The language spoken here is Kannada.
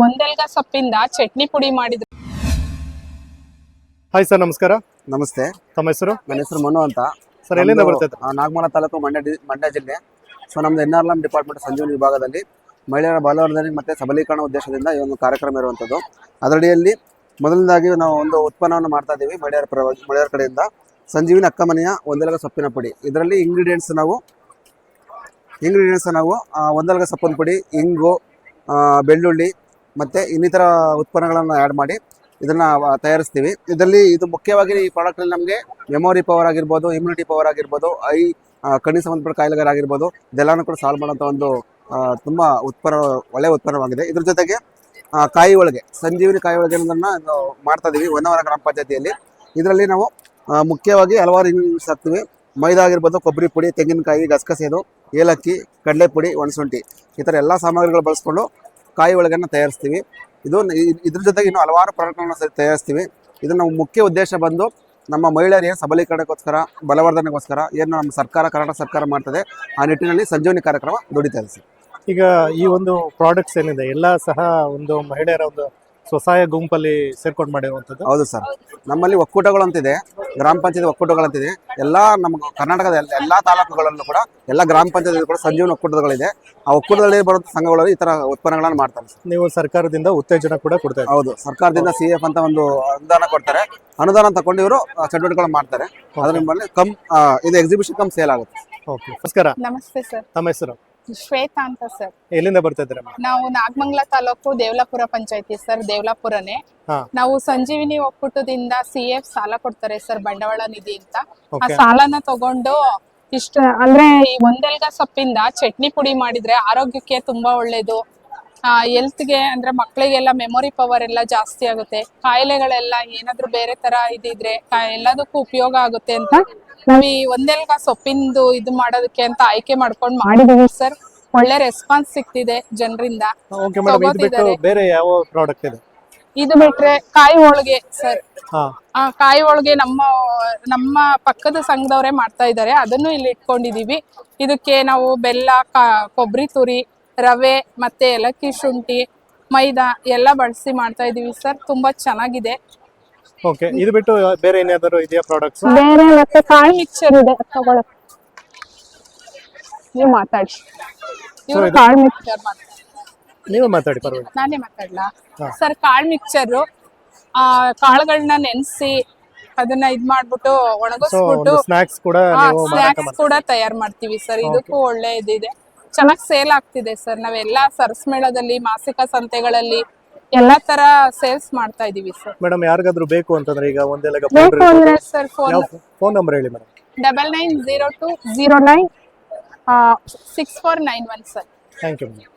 ಒಂದೆಲ್ಗ ಸೊಪ್ಪಿಂದ ಚಟ್ನಿ ಪುಡಿ ಮಾಡಿದ್ರು. ಹಾಯ್ ಸರ್ ನಮಸ್ಕಾರ. ನಮಸ್ತೆ. ತಮ್ಮ ಹೆಸರು? ನನ್ನ ಹೆಸರು ಮನು ಅಂತ. ಸರ್ ಎಲ್ಲಿಂದ ನಮ್ದು, ನಾಗಮಲ ಆ, ತಾಲೂಕು ಮಂಡ್ಯ ಡಿ- ಮಂಡ್ಯ ಜಿಲ್ಲೆ. ಸೊ ನಮ್ದು N R M department Sanjeevani ವಿಭಾಗದಲ್ಲಿ ಮಹಿಳೆಯರ ಬಾಲವರ್ಧನೆ ಮತ್ತು ಸಬಲೀಕರಣ ಉದ್ದೇಶದಿಂದ ಈ ಒಂದು ಕಾರ್ಯಕ್ರಮ ಇರುವಂಥದ್ದು ಅದರಡಿಯಲ್ಲಿ ಮೊದಲನೇದಾಗಿ ನಾವು ಒಂದು ಉತ್ಪನ್ನವನ್ನು ಮಾಡ್ತಾ ಇದ್ದೀವಿ ಮಹಿಳೆಯರ ಪರವಾಗಿ ಮಹಿಳೆಯರ ಕಡೆಯಿಂದ. ಸಂಜೀವಿನಿ ಅಕ್ಕಮನೆಯ ಒಂದೆಲಗ ಸೊಪ್ಪಿನ ಪುಡಿ. ಇದರಲ್ಲಿ ಇಂಗ್ರೀಡಿಯೆಂಟ್ಸ್ ನಾವು ಇಂಗ್ರೀಡಿಯೆಂಟ್ಸ್ ನಾವು ಆ, ಒಂದೆಲಗ ಸೊಪ್ಪಿನ ಪುಡಿ ಇಂಗು ಆ, ಬೆಳ್ಳುಳ್ಳಿ ಮತ್ತು ಇನ್ನಿತರ ಉತ್ಪನ್ನಗಳನ್ನು ಆ್ಯಡ್ ಮಾಡಿ ಇದನ್ನ ತಯಾರಿಸ್ತೀವಿ. ಇದರಲ್ಲಿ ಇದು ಮುಖ್ಯವಾಗಿ ಈ ಪ್ರಾಡಕ್ಟಲ್ಲಿ ನಮಗೆ ಮೆಮೊರಿ ಪವರ್ ಆಗಿರ್ಬೋದು ಇಮ್ಯುನಿಟಿ ಪವರ್ ಆಗಿರ್ಬೋದು, ಐ ಕಣ್ಣಿ ಸಂಬಂಧಪಟ್ಟ ಕಾಯಿಲೆಗಳಾಗಿರ್ಬೋದು ಇದೆಲ್ಲನೂ ಕೂಡ ಸಾಲ್ವ್ ಮಾಡೋಂಥ ಒಂದು ತುಂಬ ಉತ್ಪನ್ನ ಒಳ್ಳೆಯ ಉತ್ಪನ್ನವಾಗಿದೆ. ಇದ್ರ ಜೊತೆಗೆ ಕಾಯಿ ಒಳಗೆ, ಸಂಜೀವಿನಿ ಕಾಯಿ ಒಳಗೆ ಅನ್ನೋದನ್ನ ಮಾಡ್ತಾ ಇದೀವಿ, ಹೊನ್ನವರ ಗ್ರಾಮ ಪಂಚಾಯತಿಯಲ್ಲಿ. ಇದರಲ್ಲಿ ನಾವು ಮುಖ್ಯವಾಗಿ ಹಲವಾರು ಇಂಗ್ರೀಡಿಯೆಂಟ್ಸ್ ಹಾಕ್ತೀವಿ. ಮೈದಾ ಆಗಿರ್ಬೋದು, ಕೊಬ್ಬರಿ ಪುಡಿ, ತೆಂಗಿನಕಾಯಿ ಗಸಗಸೆದು ಏಲಕ್ಕಿ ಕಡಲೆ ಪುಡಿ ಒಣಶುಂಠಿ ಈ ಥರ ಎಲ್ಲ ಸಾಮಗ್ರಿಗಳು ಬಳಸ್ಕೊಂಡು ಕಾಯಿ ಒಳಗನ್ನು ತಯಾರಿಸ್ತೀವಿ. ಇದು ಇದ್ರ ಜೊತೆಗೆ ಇನ್ನೂ ಹಲವಾರು ಪ್ರಾಡಕ್ಟ್ಗಳನ್ನು ತಯಾರಿಸ್ತೀವಿ. ಇದು ನಮ್ಮ ಮುಖ್ಯ ಉದ್ದೇಶ ಬಂದು ನಮ್ಮ ಮಹಿಳೆಯರಿಗೆ ಸಬಲೀಕರಣಕ್ಕೋಸ್ಕರ, ಬಲವರ್ಧನೆಗೋಸ್ಕರ ಏನು ನಮ್ಮ ಸರ್ಕಾರ, ಕರ್ನಾಟಕ ಸರ್ಕಾರ ಮಾಡ್ತದೆ, ಆ ನಿಟ್ಟಿನಲ್ಲಿ ಸಂಜೀವನಿ ಕಾರ್ಯಕ್ರಮ ದುಡಿತಾ ಇದೆ ಈಗ ಈ ಒಂದು ಪ್ರಾಡಕ್ಟ್ಸ್ ಏನಿದೆ, ಎಲ್ಲ ಸಹ ಒಂದು ಮಹಿಳೆಯರ ಒಂದು ಸ್ವಸಹಾಯ ಗುಂಪಲ್ಲಿ ಸೇರ್ಕೊಂಡು ಮಾಡಿರುವಂಥದ್ದು? ಹೌದು ಸರ್. ನಮ್ಮಲ್ಲಿ ಒಕ್ಕೂಟಗಳು ಅಂತಿದೆ ಗ್ರಾಮ ಪಂಚಾಯತ್ ಒಕ್ಕೂಟಗಳಂತಿದೆ. ಎಲ್ಲ ನಮ್ಮ ಕರ್ನಾಟಕದ ಎಲ್ಲ ಎಲ್ಲಾ ತಾಲೂಕುಗಳಲ್ಲೂ ಕೂಡ ಎಲ್ಲ ಗ್ರಾಮ ಪಂಚಾಯತ್ ಕೂಡ ಸಂಜೀವನ ಒಕ್ಕೂಟಗಳಿದೆ. ಆ ಒಕ್ಕೂಟದಲ್ಲಿ ಬರುವಂಥ ಸಂಘಗಳಲ್ಲಿ ಈ ತರ ಉತ್ಪನ್ನಗಳನ್ನು ಮಾಡ್ತಾರೆ. ಸರ್ ನೀವು ಸರ್ಕಾರದಿಂದ ಉತ್ತೇಜನ ಕೂಡ ಕೊಡ್ತಾ ಇದ್ದೀವಿ ಹೌದು ಸರ್ಕಾರದಿಂದ ಸಿ ಎಫ್ ಅಂತ ಒಂದು ಅನುದಾನ ಕೊಡ್ತಾರೆ. ಅನುದಾನ ತಗೊಂಡು ಇವರು ಚಟುವಟಿಕೆಗಳು ಮಾಡ್ತಾರೆ. ಅದ್ರ ಮೇಲೆ ಕಮ್ ಆ, ಇದು ಎಕ್ಸಿಬಿಷನ್ ಕಮ್ ಸೇಲ್ ಆಗುತ್ತೆ. ಓಕೆ ನಮಸ್ಕಾರ. ನಮಸ್ತೆ ಸರ್. ತಮ್ಮ ಹೆಸರು? ಶ್ವೇತಾ ಅಂತ ಸರ್. ಎಲ್ಲಿಂದ ಬರ್ತಾ ಇದ್ದೀರಾ ನಾವು ನಾಗಮಂಗಲ ತಾಲೂಕು ದೇವಲಾಪುರ ಪಂಚಾಯತಿ ಸರ್ ದೇವಲಾಪುರನೇ. ನಾವು ಸಂಜೀವಿನಿ ಒಕ್ಕೂಟದಿಂದ ಸಿ ಎಫ್ ಸಾಲ ಕೊಡ್ತಾರೆ ಸರ್ ಬಂಡವಾಳ ನಿಧಿ ಅಂತ. ಆ ಸಾಲನ ತಗೊಂಡು ಇಷ್ಟ ಅಂದ್ರೆ ಈ ಒಂದೆಲ್ಗ ಸೊಪ್ಪಿಂದ ಚಟ್ನಿ ಪುಡಿ ಮಾಡಿದ್ರೆ ಆರೋಗ್ಯಕ್ಕೆ ತುಂಬಾ ಒಳ್ಳೇದು. ಆ ಹೆಲ್ತ್ಗೆ ಅಂದ್ರೆ ಮಕ್ಕಳಿಗೆಲ್ಲ ಮೆಮೊರಿ ಪವರ್ ಎಲ್ಲ ಜಾಸ್ತಿ ಆಗುತ್ತೆ. ಕಾಯಿಲೆಗಳೆಲ್ಲ ಏನಾದ್ರು ಬೇರೆ ತರ ಇದಿದ್ರೆ ಎಲ್ಲದಕ್ಕೂ ಉಪಯೋಗ ಆಗುತ್ತೆ ಅಂತ ನಾವ್ ಈ ಒಂದೆಲ್ಗ ಸೊಪ್ಪಿಂದು ಇದು ಮಾಡೋದಕ್ಕೆ ಅಂತ ಆಯ್ಕೆ ಮಾಡ್ಕೊಂಡು ಮಾಡಿದೀವಿ. ಸರ್. ಒಳ್ಳೆ ರೆಸ್ಪಾನ್ಸ್ ಸಿಗ್ತಿದೆ ಜನರಿಂದ. ಓಕೆ ಮೇಡಮ್ ಇದು ಬಿಟ್ಟು ತಗೋತಿದ್ದಾರೆ. ಬೇರೆ ಯಾವ ಪ್ರಾಡಕ್ಟ್ ಇದೆ? ಇದು ಬಿಟ್ರೆ ಕಾಯಿ ಹೋಳಿಗೆ ಸರ್. ಹಾ. ಆ ಕಾಯಿ ಹೋಳಿಗೆ ನಮ್ಮ ನಮ್ಮ ಪಕ್ಕದ ಸಂಘದವರೇ ಮಾಡ್ತಾ ಇದ್ದಾರೆ. ಅದನ್ನು ಇಲ್ಲಿ ಇಟ್ಕೊಂಡಿದೀವಿ. ಇದಕ್ಕೆ ನಾವು ಬೆಲ್ಲ ಕಾ- ಕೊಬ್ಬರಿ ತುರಿ ರವೆ ಮತ್ತೆ ಏಲಕ್ಕಿ ಶುಂಠಿ ಮೈದಾ ಎಲ್ಲ ಬಳಸಿ ಮಾಡ್ತಾ ಇದೀವಿ ಸರ್. ತುಂಬಾ ಚೆನ್ನಾಗಿದೆ. ಓಕೆ ಇದು ಬಿಟ್ಟು ಬೇರೆ ಏನಾದರೂ ಇದೆಯಾ ಪ್ರಾಡಕ್ಟ್ಸ್ ಬೇರೆ ಮತ್ತೆ ಕಾಯಿ ಮಿಕ್ಸರ್ ಇದೆ ತಗೊಳಕ್. ನೀವು ಮಾತಾಡಿ. ನೀವು ಇದು- ಕಾಳು ಮಿಕ್ಸರ್ ನೀವು ಮಾತಾಡಿ ಪರವಾಗಿಲ್ಲ. ನಾನೇ ಮಾತಾಡ್ಲಾ? ಸರ್ ಕಾಳು ಮಿಕ್ಸರು ಆ ಕಾಳುಗಳನ್ನ ನೆನೆಸಿ ಅದನ್ನ ಇದ್ ಮಾಡ್ಬಿಟ್ಟು ಒಣಗಿಸ್ಬಿಟ್ಟು ಸ್ನಾಕ್ಸ್ ಕೂಡ ಸ್ನಾಕ್ಸ್ ಕೂಡ ತಯಾರು ಮಾಡ್ತೀವಿ ಸರ್. ಇದಕ್ಕೂ ಒಳ್ಳೆ ಇದಿದೆ. ಚೆನ್ನಾಗಿ ಸೇಲ್ ಆಗ್ತಿದೆ ಸರ್. ನಾವೆಲ್ಲಾ ಸರಸ್ಮೇಳದಲ್ಲಿ ಮಾಸಿಕ ಸಂತೆಗಳಲ್ಲಿ ಎಲ್ಲಾ ತರ ಸೇಲ್ಸ್ ಮಾಡ್ತಾ ಇದೀವಿ ಸರ್ ಮೇಡಮ್ ಯಾರಿಗಾದ್ರೂ ಬೇಕು ಅಂತಂದ್ರೆ ಈಗ ಒಂದೆಲ್ಲ ಬೇಕು ಅಂದ್ರೆ ಸರ್ ಫೋನ್ ಫೋನ್ ನಂಬರ್ ಹೇಳಿ madam double nine zero two zero nine six four nine one sir thank you madam